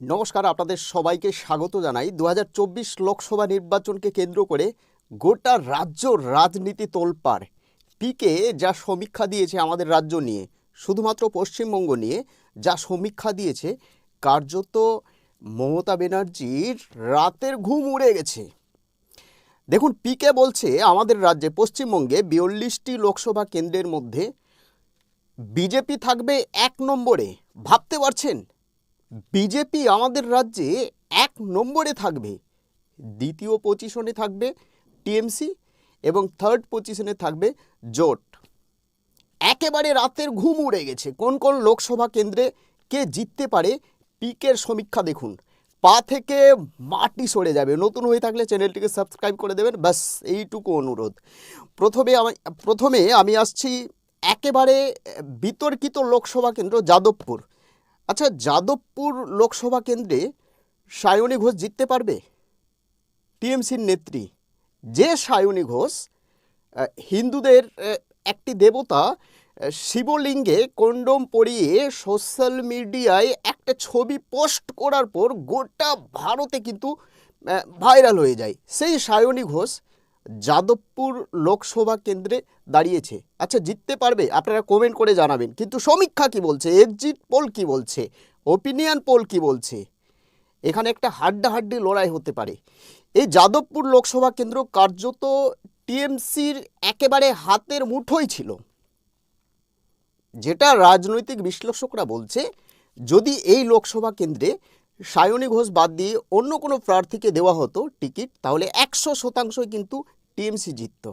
নমস্কার, আপনাদের সবাইকে স্বাগত জানাই। দু হাজার চব্বিশ লোকসভা নির্বাচনকে কেন্দ্র করে গোটা রাজ্য রাজনীতি তোলপাড়। পিকে যা সমীক্ষা দিয়েছে আমাদের রাজ্য নিয়ে, শুধুমাত্র পশ্চিমবঙ্গ নিয়ে, যা সমীক্ষা দিয়েছে, কার্যত মমতা ব্যানার্জির রাতের ঘুম উড়ে গেছে। দেখুন, পিকে বলছে, আমাদের রাজ্যে পশ্চিমবঙ্গে বিয়াল্লিশটি লোকসভা কেন্দ্রের মধ্যে বিজেপি থাকবে এক নম্বরে। ভাবতে পারছেন? বিজেপি আমাদের রাজ্যে এক নম্বরে থাকবে, দ্বিতীয় পজিশনে থাকবে টিএমসি এবং থার্ড পজিশনে থাকবে জোট। একেবারে রাতের ঘুম উড়ে গেছে, কোন কোন লোকসভা কেন্দ্রে কে জিততে পারে পিকের সমীক্ষা দেখুন। পা থেকে মাটি সরে যাবে, নতুন হয়ে থাকলে চ্যানেলটিকে সাবস্ক্রাইব করে দেবেন, ব্যাস, এইটুকু অনুরোধ। প্রথমে আমি প্রথমে আমি আসছি একেবারে বিতর্কিত লোকসভা কেন্দ্র যাদবপুর। আচ্ছা যাদবপুর লোকসভা কেন্দ্রে সায়নী ঘোষ জিততে পারবে? টিএমসির নেত্রী, যে সায়নী ঘোষ হিন্দুদের একটি দেবতা শিবলিঙ্গে কন্ডম পরিয়ে সোশ্যাল মিডিয়ায় একটা ছবি পোস্ট করার পর গোটা ভারতে কিন্তু ভাইরাল হয়ে যায়। সেই সায়নী ঘোষ যাদবপুর লোকসভা কেন্দ্রে দাঁড়িয়েছে। আচ্ছা জিততে পারবে? আপনারা কমেন্ট করে জানাবেন। কিন্তু সমীক্ষা কি বলছে? এক্সিট পোল কি বলছে? ওপিনিয়ন পোল কি বলছে? এখানে একটা হাড্ডাহাড্ডি লড়াই হতে পারে। এই যাদবপুর লোকসভা কেন্দ্র কার্যত টিএমসির একেবারে হাতের মুঠোই ছিল। যেটা রাজনৈতিক বিশ্লেষকরা বলছে, যদি এই লোকসভা কেন্দ্রে সায়নী ঘোষ বাদ দিয়ে অন্য কোনো প্রার্থীকে দেওয়া হতো টিকিট, তাহলে একশো শতাংশই কিন্তু টিএমসি জিতত।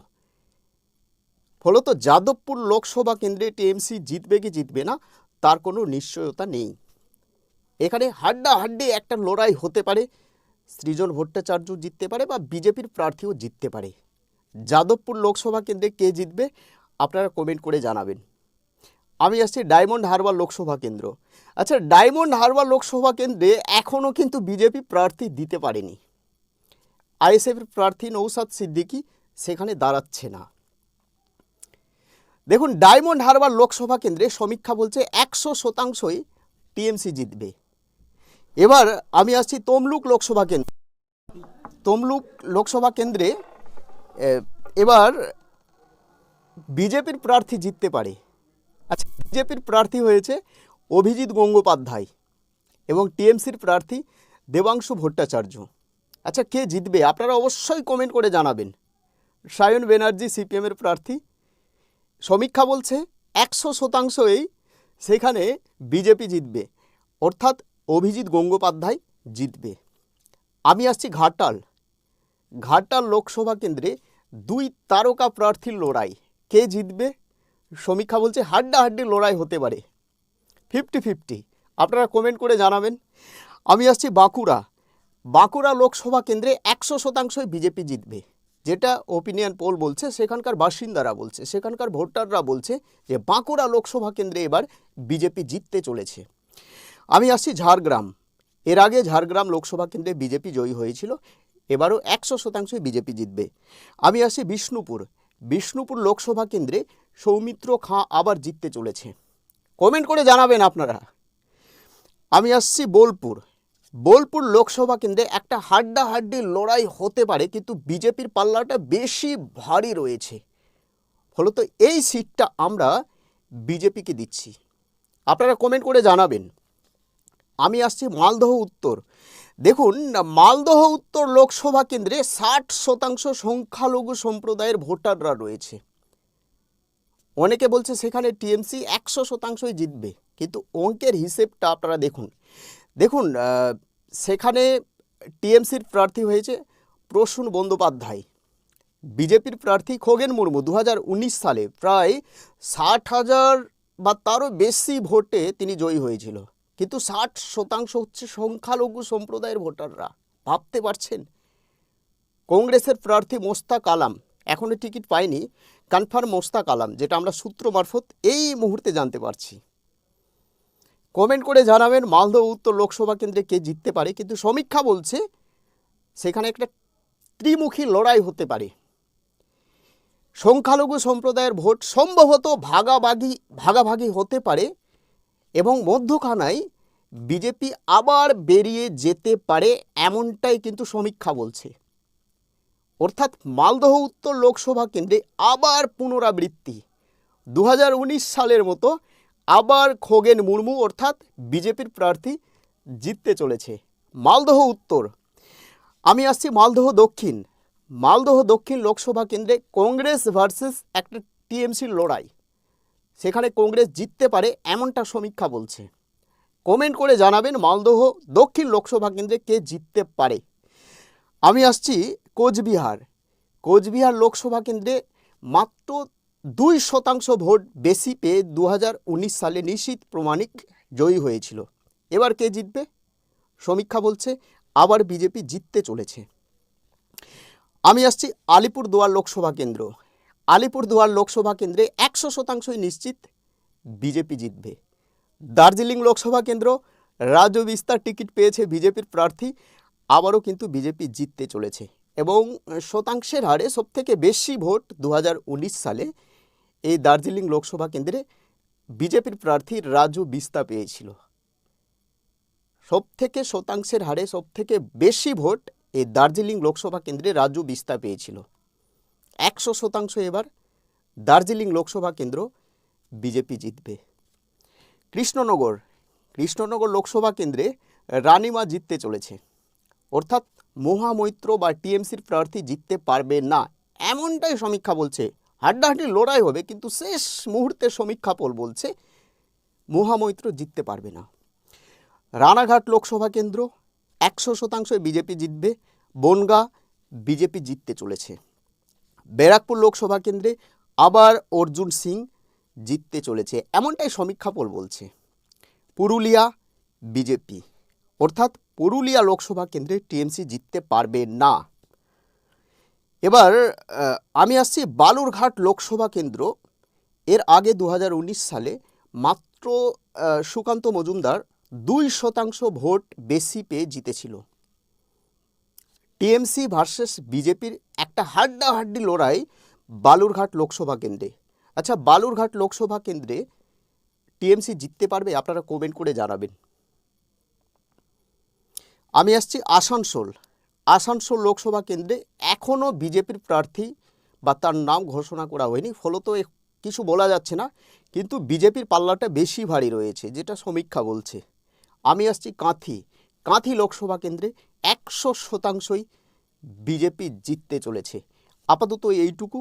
ফলত যাদবপুর লোকসভা কেন্দ্রে টিএমসি জিতবে কি জিতবে না, তার কোনো নিশ্চয়তা নেই। এখানে হাড্ডাহাড্ডি একটা লড়াই হতে পারে, সৃজন ভট্টাচার্য জিততে পারে বা বিজেপির প্রার্থীও জিততে পারে। যাদবপুর লোকসভা কেন্দ্রে কে জিতবে, আপনারা কমেন্ট করে জানাবেন। আমি আসছি ডায়মন্ড হারবার লোকসভা কেন্দ্র। আচ্ছা ডায়মন্ড হারবার লোকসভা কেন্দ্রে এখনও কিন্তু বিজেপি প্রার্থী দিতে পারেনি। আইএসএফের প্রার্থী নৌসাদ সিদ্দিকী সেখানে দাঁড়াচ্ছে না। দেখুন, ডায়মন্ড হারবার লোকসভা কেন্দ্রে সমীক্ষা বলছে একশো শতাংশই টিএমসি জিতবে। এবার আমি আসছি তমলুক লোকসভা কেন্দ্র। তমলুক লোকসভা কেন্দ্রে এবার বিজেপির প্রার্থী জিততে পারে। আচ্ছা বিজেপির প্রার্থী হয়েছে অভিজিৎ গঙ্গোপাধ্যায় এবং টিএমসির প্রার্থী দেবাংশু ভট্টাচার্য। আচ্ছা কে জিতবে? আপনারা অবশ্যই কমেন্ট করে জানাবেন। সায়ন ব্যানার্জি সিপিএমের প্রার্থী। সমীক্ষা বলছে একশো শতাংশই সেখানে বিজেপি জিতবে। অর্থাৎ অভিজিৎ গঙ্গোপাধ্যায় জিতবে। আমি আসছি ঘাটাল। ঘাটাল লোকসভা কেন্দ্রে দুই তারকা প্রার্থীর লড়াই। কে জিতবে? সমীক্ষা বলছে হাড্ডাহাড্ডি লড়াই হতে পারে। ফিফটি ফিফটি আপনারা কমেন্ট করে জানাবেন। আমি আসছি বাঁকুড়া। বাঁকুড়া লোকসভা কেন্দ্রে একশো শতাংশই বিজেপি জিতবে। যেটা ওপিনিয়ন পোল বলছে, সেখানকার বাসিন্দারা বলছে, সেখানকার ভোটাররা বলছে যে বাঁকুড়া লোকসভা কেন্দ্রে এবার বিজেপি জিততে চলেছে। আমি আসছি ঝাড়গ্রাম। এর আগে ঝাড়গ্রাম লোকসভা কেন্দ্রে বিজেপি জয়ী হয়েছিল, এবারও একশো শতাংশই বিজেপি জিতবে। আমি আসছি বিষ্ণুপুর। বিষ্ণুপুর লোকসভা কেন্দ্রে সৌমিত্র খাঁ আবার জিততে চলেছে। কমেন্ট করে জানাবেন আপনারা। আমি আসছি বোলপুর। বোলপুর লোকসভা কেন্দ্রে একটা হাড্ডাহাড্ডি লড়াই হতে পারে, কিন্তু বিজেপির পাল্লাটা বেশি ভারী রয়েছে। ফলত এই সিটটা আমরা বিজেপিকে দিচ্ছি। আপনারা কমেন্ট করে জানাবেন। আমি আসছি মালদহ উত্তর। দেখুন, মালদহ উত্তর লোকসভা কেন্দ্রে ষাট শতাংশ সংখ্যালঘু সম্প্রদায়ের ভোটাররা রয়েছে। অনেকে বলছে সেখানে টিএমসি একশো শতাংশই জিতবে, কিন্তু অঙ্কের হিসেবটা আপনারা দেখুন। দেখুন সেখানে টিএমসির প্রার্থী হয়েছে প্রসূন বন্দ্যোপাধ্যায়। বিজেপির প্রার্থী খোগেন মুর্মু দু হাজার উনিশ সালে প্রায় ষাট হাজার বা তারও বেশি ভোটে তিনি জয়ী হয়েছিল। কিন্তু ষাট শতাংশ হচ্ছে সংখ্যালঘু সম্প্রদায়ের ভোটাররা। ভাবতে পারছেন? কংগ্রেসের প্রার্থী মোস্তাক আলাম এখনও টিকিট পায়নি। কনফার্ম মোস্তাক আলাম যেটা আমরা সূত্র মারফত এই মুহূর্তে জানতে পারছি। কমেন্ট করে জানাবেন, মালদহ উত্তর লোকসভা কেন্দ্রে কে জিততে পারে। কিন্তু সমীক্ষা বলছে, সেখানে একটা ত্রিমুখী লড়াই হতে পারে। সংখ্যালঘু সম্প্রদায়ের ভোট সম্ভবত ভাগাভাগি ভাগাভাগি হতে পারে এবং মধ্যখানায় বিজেপি আবার বেরিয়ে যেতে পারে এমনটাই কিন্তু সমীক্ষা বলছে। অর্থাৎ মালদহ উত্তর লোকসভা কেন্দ্রে আবার পুনরাবৃত্তি। দু হাজার উনিশ সালের মতো আবার খোগেন মুর্মু অর্থাৎ বিজেপির প্রার্থী জিততে চলেছে। মালদহ উত্তর। আমি আসছি মালদহ দক্ষিণ। মালদহ দক্ষিণ লোকসভা কেন্দ্রে কংগ্রেস ভার্সেস একটা টিএমসির লড়াই। সেখানে কংগ্রেস জিততে পারে এমনটা সমীক্ষা বলছে। কমেন্ট করে জানাবেন মালদহ দক্ষিণ লোকসভা কেন্দ্রে কে জিততে পারে। আমি আসছি কোচবিহার। কোচবিহার লোকসভা কেন্দ্রে মাত্র দুই শতাংশ ভোট বেশি পেয়ে দু হাজার উনিশ সালে নিশ্চিত প্রমাণিক জয়ী হয়েছিল। এবার কে জিতবে? সমীক্ষা বলছে আবার বিজেপি জিততে চলেছে। আমি আসছি আলিপুরদুয়ার লোকসভা কেন্দ্র। আলিপুরদুয়ার লোকসভা কেন্দ্রে একশো শতাংশই নিশ্চিত বিজেপি জিতবে। দার্জিলিং লোকসভা কেন্দ্র, রাজ্য বিস্তার টিকিট পেয়েছে বিজেপির প্রার্থী, আবারও কিন্তু বিজেপি জিততে চলেছে। এবং শতাংশের হারে সবথেকে বেশি ভোট দু হাজার উনিশ সালে এই দার্জিলিং লোকসভা কেন্দ্রে বিজেপির প্রার্থী রাজু বিস্তা পেয়েছিল। সব থেকে শতাংশের হারে সব থেকে বেশি ভোট এই দার্জিলিং লোকসভা কেন্দ্রে রাজু বিস্তা পেয়েছিল। একশো শতাংশ এবার দার্জিলিং লোকসভা কেন্দ্র বিজেপি জিতবে। কৃষ্ণনগর কৃষ্ণনগর লোকসভা কেন্দ্রে রানিমা জিততে চলেছে। অর্থাৎ মহামৈত্র বা টিএমসির প্রার্থী জিততে পারবে না, এমনটাই সমীক্ষা বলছে হাড্ডাহাড্ডি লড়াই হবে, কিন্তু শেষ মুহূর্তে সমীক্ষা পোল বলছে, মহামৈত্র জিততে পারবে না। রানাঘাট লোকসভা কেন্দ্র, একশো শতাংশ বিজেপি জিতবে, বনগা বিজেপি জিততে চলেছে। ব্যারাকপুর লোকসভা কেন্দ্রে আবার অর্জুন সিং জিততে চলেছে, এমনটাই সমীক্ষা পোল বলছে। পুরুলিয়া বিজেপি, অর্থাৎ পুরুলিয়া লোকসভা কেন্দ্রে টিএমসি জিততে পারবে না। এবার আমি আসছি বালুরঘাট লোকসভা কেন্দ্র। এর আগে দু হাজার উনিশ সালে মাত্র সুকান্ত মজুমদার দুই শতাংশ ভোট বেশি পেয়ে জিতেছিল। টিএমসি ভার্সেস বিজেপির একটা হাড্ডাহাড্ডি লড়াই বালুরঘাট লোকসভা কেন্দ্রে। আচ্ছা বালুরঘাট লোকসভা কেন্দ্রে টিএমসি জিততে পারবে আপনারা কমেন্ট করে জানাবেন। আমি আসছি আসানসোল। আসানসোল লোকসভা কেন্দ্রে এখনও বিজেপির প্রার্থী বা তার নাম ঘোষণা করা হয়নি, ফলত কিছু বলা যাচ্ছে না, কিন্তু বিজেপির পাল্লাটা বেশি ভারী রয়েছে, যেটা সমীক্ষা বলছে। আমি আসছি কাঁথি। কাঁথি লোকসভা কেন্দ্রে একশো শতাংশই বিজেপি জিততে চলেছে। আপাতত এইটুকু।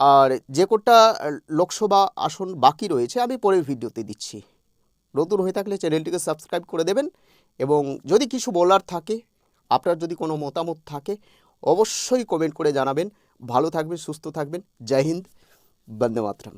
আর যে কটা লোকসভা আসন বাকি রয়েছে, আমি পরের ভিডিওতে দিচ্ছি। নতুন হয়ে থাকলে চ্যানেলটিকে সাবস্ক্রাইব করে দেবেন এবং যদি কিছু বলার থাকে আপনার যদি কোনো মতামত থাকে, অবশ্যই কমেন্ট করে জানাবেন। ভালো থাকবেন, সুস্থ থাকবেন। জয় হিন্দ, বন্দে মাতরম।